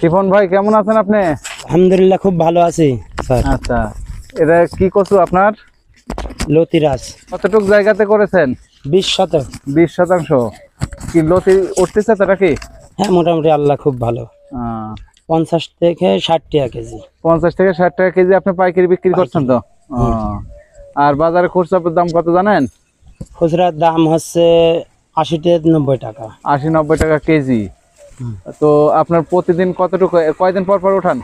Chiffon ভাই কেমন আছেন আপনি? আলহামদুলিল্লাহ খুব ভালো আছি স্যার। আচ্ছা এটা কি কচু আপনার? লতিরাজ। কতটুক জায়গাতে করেছেন? বিশ শতক। বিশ শতাংশ। কি লতি উঠতেছে তো নাকি? হ্যাঁ মোটামুটি আল্লাহ খুব ভালো। পঞ্চাশ থেকে ষাট টাকা কেজি। পঞ্চাশ থেকে ষাট টাকা কেজি আপনি পাইকারি বিক্রি করছেন তো? আর বাজারে খুচরা দাম কত জানেন? খুচরার দাম হচ্ছে আশি থেকে নব্বই টাকা। আশি নব্বই টাকা কেজি। তো আপনার প্রতিদিন কতটুকু কয়দিন পর পর উঠান?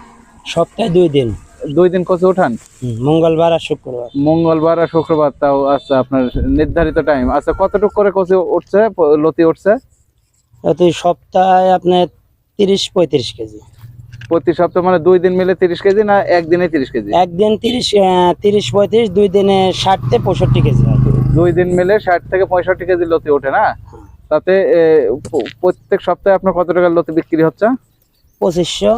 সপ্তাহে দুই দিন। দুই দিন কচু উঠান? মঙ্গলবার আর শুক্রবার। মঙ্গলবার আর শুক্রবার তাও আচ্ছা আপনার নির্ধারিত টাইম আচ্ছা কতটুকু করে কচু উঠছে লতি উঠছে? প্রতি সপ্তাহে আপনার তিরিশ পঁয়ত্রিশ কেজি। প্রতি সপ্তাহ মানে দুই দিন মিলে তিরিশ কেজি না একদিনে তিরিশ কেজি? একদিন তিরিশ তিরিশ পঁয়ত্রিশ দুই দিনে ষাট থেকে পঁয়ষট্টি কেজি দুই দিন মিলে ষাট থেকে পঁয়ষট্টি কেজি লতি ওঠে না? তাতে প্রত্যেক সপ্তাহে আপনার কত টাকার লতি বিক্রি হচ্ছে? পঁচিশশো।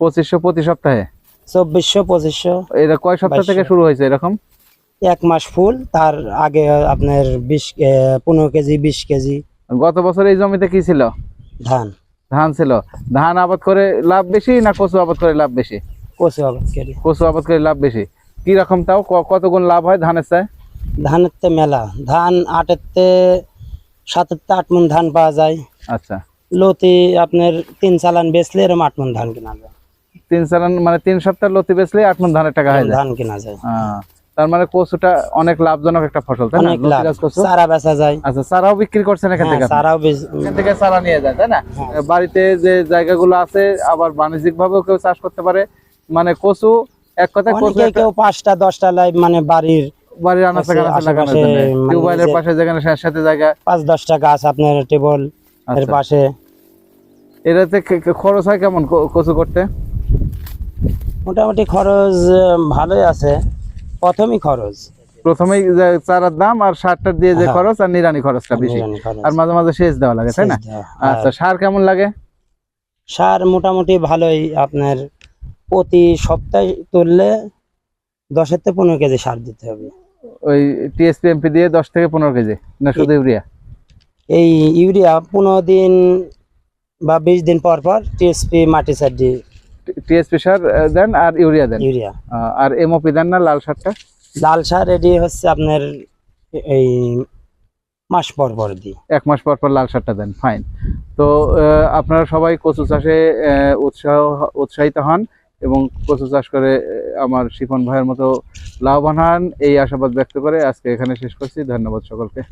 পঁচিশশো প্রতি সপ্তাহে? চব্বিশশো পঁচিশশো। এটা কয় সপ্তাহ থেকে শুরু হয়েছে এরকম? এক মাস ফুল তার আগে আপনার বিশ পনেরো কেজি বিশ কেজি। গত বছর এই জমিতে কি ছিল? ধান। ধান ছিল। ধান আবাদ করে লাভ বেশি না কচু আবাদ করে লাভ বেশি? কচু আবাদ করি। কচু আবাদ করে লাভ বেশি। কি রকম তাও কত গুণ লাভ হয় ধানের চায়? ধানের তে মেলা। ধান আটের তে সাতের আট মন ধান পাওয়া যায়। আচ্ছা। লতি আপনার তিন চালান বেচলে এরকম আট মন ধান কেনা যায়। তিন চালান মানে তিন সপ্তাহ লতি বেচলে আট মন ধানের টাকা হয়ে ধান কেনা যায়। তার মানে কচুটা অনেক লাভজনক একটা ফসল তাই না? চারা বেচা যায়। আচ্ছা চারাও বিক্রি করছেন এখান হ্যাঁ, থেকে? চারাও এখান থেকে চারা নিয়ে যায় তাই না? হ্যাঁ। বাড়িতে যে জায়গাগুলো আছে আবার বাণিজ্যিক ভাবেও কেউ চাষ করতে পারে। মানে কচু এক কথায় কেউ পাঁচটা দশটা লাই মানে বাড়ির বাড়ির আনাচে কানাচে জন্য। মানে টিউবওয়েলের পাশে যেখানে সাথে সাথে জায়গা। পাঁচ দশটা গাছ আপনার টেবল এর আচ্ছা। পাশে। এটাতে খরচ হয় কেমন কচু করতে? মোটামুটি খরচ ভালোই আছে। প্রথমই খরচ। প্রথমেই চারার দাম আর সারটা দিয়ে যে হ্যাঁ। খরচ আর নিরানি খরচটা বেশি। আর মাঝে মাঝে সেচ দেওয়া লাগে তাই না। আচ্ছা সার কেমন লাগে? সার মোটামুটি ভালোই। আপনার প্রতি সপ্তাহে তুললে দশের থেকে পনেরো কেজি সার দিতে হবে। ওই টিএসপি এমপি দিয়ে দশ থেকে পনেরো কেজি না শুধু ইউরিয়া? এই ইউরিয়া পনেরো দিন বা বিশ দিন পর পর টিএসপি মাটি সার দিয়ে টিএসপি সার দেন আর ইউরিয়া দেন? ইউরিয়া। আর এমওপি দেন না লাল সারটা? লাল সার এটি হচ্ছে আপনার এই মাস পর পর দিই এক মাস পর পর লাল সারটা দেন ফাইন তো আপনারা সবাই কচু চাষে উৎসাহ উৎসাহিত হন। এবং কচু চাষ করে আমার শিপন ভাইয়ের মতো লাভবান হন, এই আশাবাদ ব্যক্ত করে আজকে এখানে শেষ করছি। ধন্যবাদ সকলকে।